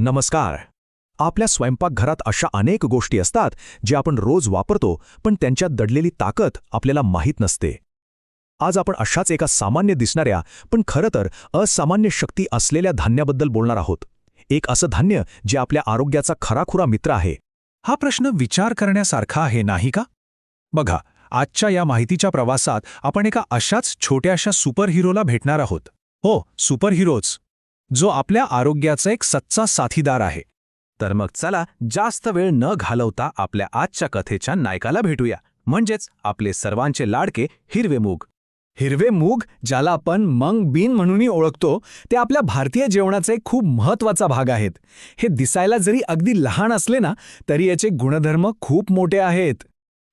नमस्कार. आपल्या स्वयंपाकघरात अशा अनेक गोष्टी असतात जे आपण रोज वापरतो पण त्यांच्यात दडलेली ताकद आपल्याला माहीत नसते. आज आपण अशाच एका सामान्य दिसणाऱ्या पण खरं तर असामान्य शक्ती असलेल्या धान्याबद्दल बोलणार आहोत. एक असं धान्य जे आपल्या आरोग्याचा खराखुरा मित्र आहे. हा प्रश्न विचार करण्यासारखा आहे नाही का? बघा आजच्या या माहितीच्या प्रवासात आपण एका अशाच छोट्याशा सुपरहिरोला भेटणार आहोत. हो सुपरहिरोज जो आपल्या आरोग्याचा एक सच्चा साथीदार आहे. तर मग चला जास्त वेळ न घालवता आपल्या आजच्या कथेच्या नायकाला भेटूया. म्हणजेच आपले सर्वांचे लाडके हिरवे मूग. हिरवे मूग ज्याला आपण मंग बीन म्हणूनही ओळखतो ते आपल्या भारतीय जेवणाचा एक खूप महत्त्वाचा भाग आहेत. हे दिसायला जरी अगदी लहान असले ना तरी याचे गुणधर्म खूप मोठे आहेत.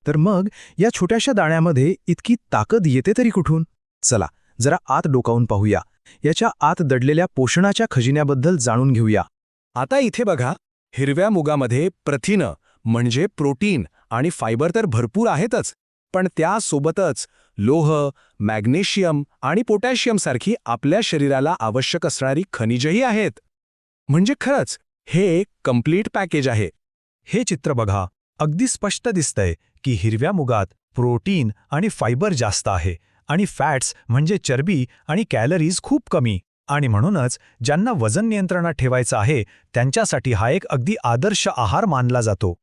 तर मग या छोट्याशा दाण्यामध्ये इतकी ताकद येते तरी कुठून? चला जरा आत डोकावून पाहूया. याच्या आत दडलेल्या पोषणाच्या खजिन्याबद्दल जाणून घेऊया. आता इथे बघा हिरव्या मुगामध्ये प्रथिनं म्हणजे प्रोटीन आणि फायबर तर भरपूर आहेतच पण त्यासोबतच लोह मॅग्नेशियम आणि पोटॅशियम सारखी आपल्या शरीराला आवश्यक असणारी खनिजही आहेत. म्हणजे खरंच हे एक कंप्लीट पॅकेज आहे. हे चित्र बघा. अगदी स्पष्ट दिसतंय की हिरव्या मुगात प्रोटीन आणि फायबर जास्त आहे. आणि फॅट्स म्हणजे चरबी आणि कॅलरीज खूप कमी. आणि म्हणूनच ज्यांना वजन नियंत्रणात ठेवायचं आहे त्यांच्यासाठी हा एक अगदी आदर्श आहार मानला जातो.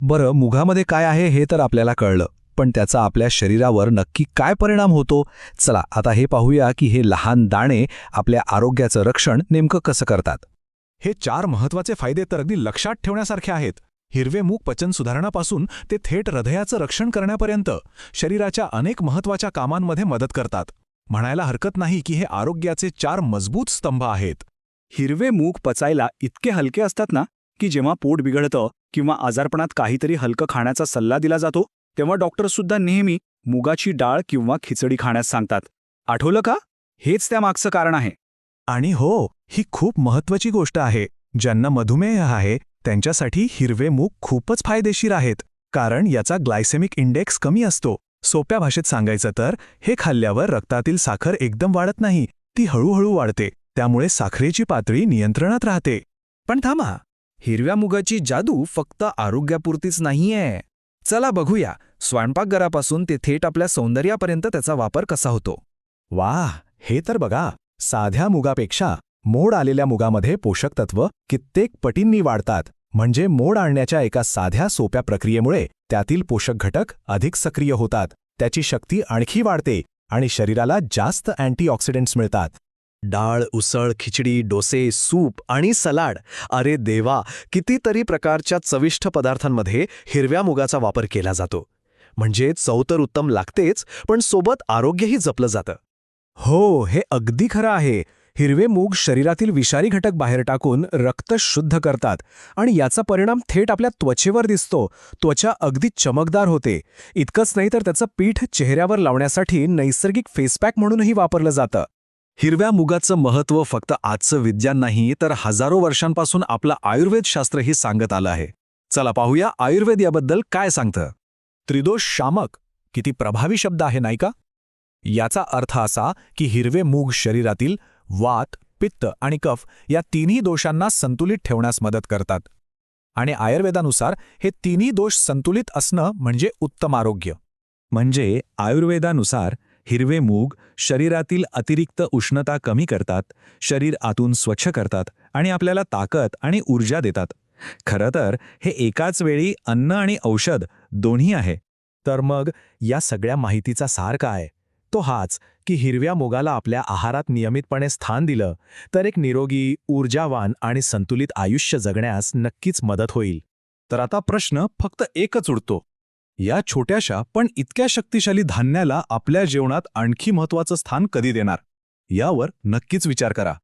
बरं मुगामध्ये काय आहे हे तर आपल्याला कळलं पण त्याचा आपल्या शरीरावर नक्की काय परिणाम होतो? चला आता हे पाहूया की हे लहान दाणे आपल्या आरोग्याचं रक्षण नेमकं कसं करतात. हे चार महत्त्वाचे फायदे तर अगदी लक्षात ठेवण्यासारखे आहेत. हिरवे मूग पचन सुधारणापासून ते थेट हृदयाचं रक्षण करण्यापर्यंत शरीराच्या अनेक महत्त्वाच्या कामांमध्ये मदत करतात. म्हणायला हरकत नाही की हे आरोग्याचे चार मजबूत स्तंभ आहेत. हिरवे मूग पचायला इतके हलके असतात ना की जेव्हा पोट बिघडतं किंवा आजारपणात काहीतरी हलकं खाण्याचा सल्ला दिला जातो तेव्हा डॉक्टरसुद्धा नेहमी मुगाची डाळ किंवा खिचडी खाण्यास सांगतात. आठवलं का? हेच त्यामागचं कारण आहे. आणि हो ही खूप महत्वाची गोष्ट आहे ज्यांना मधुमेह आहे त्यांच्यासाठी हिरवे मूग खूपच फायदेशीर आहेत कारण याचा ग्लायसेमिक इंडेक्स कमी असतो. सोप्या भाषेत सांगायचं तर हे खाल्ल्यावर रक्तातील साखर एकदम वाढत नाही ती हळूहळू वाढते त्यामुळे साखरेची पातळी नियंत्रणात राहते. पण थांबा हिरव्या मुगाची जादू फक्त आरोग्यापुरतीच नाहीये. चला बघूया स्वयंपाकघरापासून ते थेट आपल्या सौंदर्यापर्यंत त्याचा वापर कसा होतो. वाह हे तर बघा साध्या मुगापेक्षा मोड आलेल्या मुगामध्ये पोषक तत्व कित्येक पटींनी वाढतात. म्हणजे मोड आणण्याच्या एका साध्या सोप्या प्रक्रियेमुळे त्यातील पोषक घटक अधिक सक्रिय होतात त्याची शक्ती आणखी वाढते आणि शरीराला जास्त अँटीऑक्सिडंट्स मिळतात. डाळ उसळ खिचडी डोसे सूप आणि सलाड अरे देवा कितीतरी प्रकारच्या चविष्ट पदार्थांमध्ये हिरव्या मुगाचा वापर केला जातो. म्हणजे चव तर उत्तम लागतेच पण सोबत आरोग्यही जपलं जातं. हो हे अगदी खरं आहे. हिरवे मूग शरीरातील विषारी घटक बाहेर टाकून रक्त शुद्ध करतात आणि याचा परिणाम थेट आपल्या त्वचेवर दिसतो. त्वचा अगदी चमकदार होते. इतकंच नाही तर त्याचं पीठ चेहऱ्यावर लावण्यासाठी नैसर्गिक फेसपॅक म्हणूनही वापरलं जातं. हिरव्या मुगाचं महत्त्व फक्त आजचं विज्ञान नाही तर हजारो वर्षांपासून आपलं आयुर्वेदशास्त्रही सांगत आलं आहे. चला पाहूया आयुर्वेद याबद्दल काय सांगतं. त्रिदोष शामक किती प्रभावी शब्द आहे नाही का? याचा अर्थ असा की हिरवे मूग शरीरातील वात पित्त आणि कफ या तिन्ही दोषांना संतुलित ठेवण्यास मदत करतात. आणि आयुर्वेदानुसार हे तिन्ही दोष संतुलित असणं म्हणजे उत्तम आरोग्य. म्हणजे आयुर्वेदानुसार हिरवे मूग शरीरातील अतिरिक्त उष्णता कमी करतात शरीर आतून स्वच्छ करतात आणि आपल्याला ताकद आणि ऊर्जा देतात. खरं तर हे एकाच वेळी अन्न आणि औषध दोन्ही आहे. तर मग या सगळ्या माहितीचा सार काय? तो हाच की हिरव्या मुगाला आपल्या आहारात नियमितपणे स्थान दिलं तर एक निरोगी ऊर्जावान आणि संतुलित आयुष्य जगण्यास नक्कीच मदत होईल. तर आता प्रश्न फक्त एकच उडतो. या छोट्याशा पण इतक्या शक्तिशाली धान्याला आपल्या जेवणात आणखी महत्वाचं स्थान कधी देणार? यावर नक्कीच विचार करा.